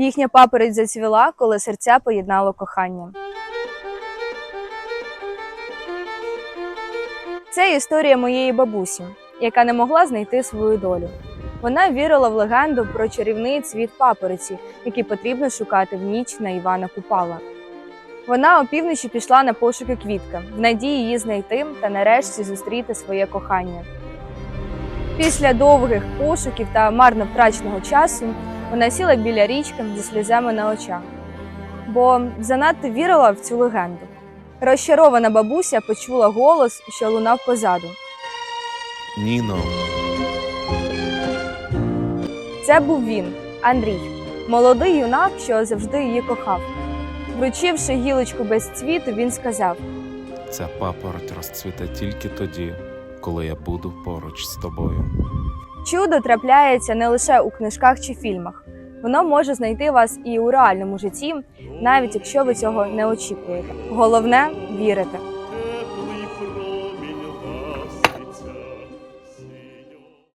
Їхня папороть зацвіла, коли серця поєднало кохання. Це історія моєї бабусі, яка не могла знайти свою долю. Вона вірила в легенду про чарівний цвіт папороті, який потрібно шукати в ніч на Івана Купала. Вона опівночі пішла на пошуки квітки, в надії її знайти та нарешті зустріти своє кохання. Після довгих пошуків та марно втраченого часу вона сіла біля річки зі сльозами на очах, бо занадто вірила в цю легенду. Розчарована бабуся почула голос, що лунав позаду. Ніно, Це був він, Андрій, молодий юнак, що завжди її кохав. Вручивши гілочку без цвіту, він сказав: ця папороть розцвіте тільки тоді, коли я буду поруч з тобою. Чудо трапляється не лише у книжках чи фільмах. Воно може знайти вас і у реальному житті, навіть якщо ви цього не очікуєте. Головне вірити.